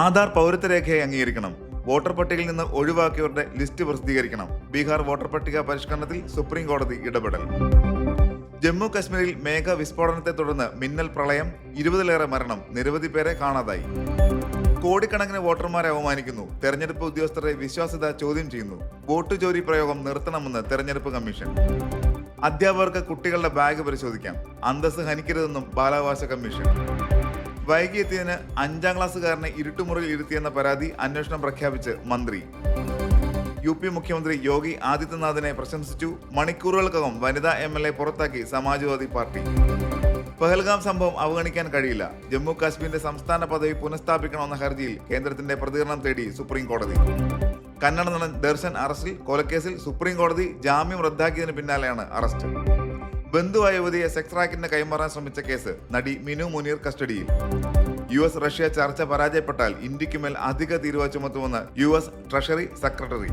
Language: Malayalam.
ആധാർ പൗരത്വരേഖയെ അംഗീകരിക്കണം. വോട്ടർ പട്ടികയിൽ നിന്ന് ഒഴിവാക്കിയവരുടെ ലിസ്റ്റ് പ്രസിദ്ധീകരിക്കണം. ബീഹാർ വോട്ടർ പട്ടിക പരിഷ്കരണത്തിൽ സുപ്രീം കോടതി ഇടപെടൽ. ജമ്മു കശ്മീരിൽ മേഘ വിസ്ഫോടനത്തെ തുടർന്ന് മിന്നൽ പ്രളയം ഇരുപതിലേറെ മരണം നിരവധി പേരെ കാണാതായി. കോടിക്കണക്കിന് വോട്ടർമാരെ അവമാനിക്കുന്നു തെരഞ്ഞെടുപ്പ് ഉദ്യോഗസ്ഥരെ വിശ്വാസ്യത ചോദ്യം ചെയ്യുന്നു. വോട്ട് ചോരി പ്രയോഗം നിർത്തണമെന്ന് തെരഞ്ഞെടുപ്പ് കമ്മീഷൻ. അധ്യാപകർക്ക് കുട്ടികളുടെ ബാഗ് പരിശോധിക്കാം. അന്തസ് ഹനിക്കരുതെന്നും ബാലാവകാശ കമ്മീഷൻ. വൈകിയെത്തിയതിന് അഞ്ചാം ക്ലാസ്സുകാരനെ ഇരുട്ടുമുറിയിൽ ഇരുത്തിയെന്ന പരാതി അന്വേഷണം പ്രഖ്യാപിച്ച് മന്ത്രി. യു പി മുഖ്യമന്ത്രി യോഗി ആദിത്യനാഥിനെ പ്രശംസിച്ചു. മണിക്കൂറുകൾക്കകം വനിതാ എം എൽ എ പുറത്താക്കി സമാജ്വാദി പാർട്ടി. പഹൽഗാം സംഭവം അവഗണിക്കാൻ കഴിയില്ല. ജമ്മു കാശ്മീരിന്റെ സംസ്ഥാന പദവി പുനഃസ്ഥാപിക്കണമെന്ന ഹർജിയിൽ കേന്ദ്രത്തിന്റെ പ്രതികരണം തേടി സുപ്രീം കോടതി. കന്നഡ നടൻ ദർശൻ അറസ്റ്റിൽ കൊലക്കേസിൽ സുപ്രീം കോടതി ജാമ്യം റദ്ദാക്കിയതിന് പിന്നാലെയാണ് അറസ്റ്റ്. ബന്ധുവായ യുവതിയെ സെക്സ് കൈമാറാൻ ശ്രമിച്ച കേസ് നടി മിനു മുനീർ കസ്റ്റഡിയിൽ. യു എസ് റഷ്യ ചർച്ച പരാജയപ്പെട്ടാൽ ഇന്ത്യക്കുമേൽ അധിക തീരുവ ചുമത്തുമെന്ന് യു എസ് ട്രഷറി സെക്രട്ടറി.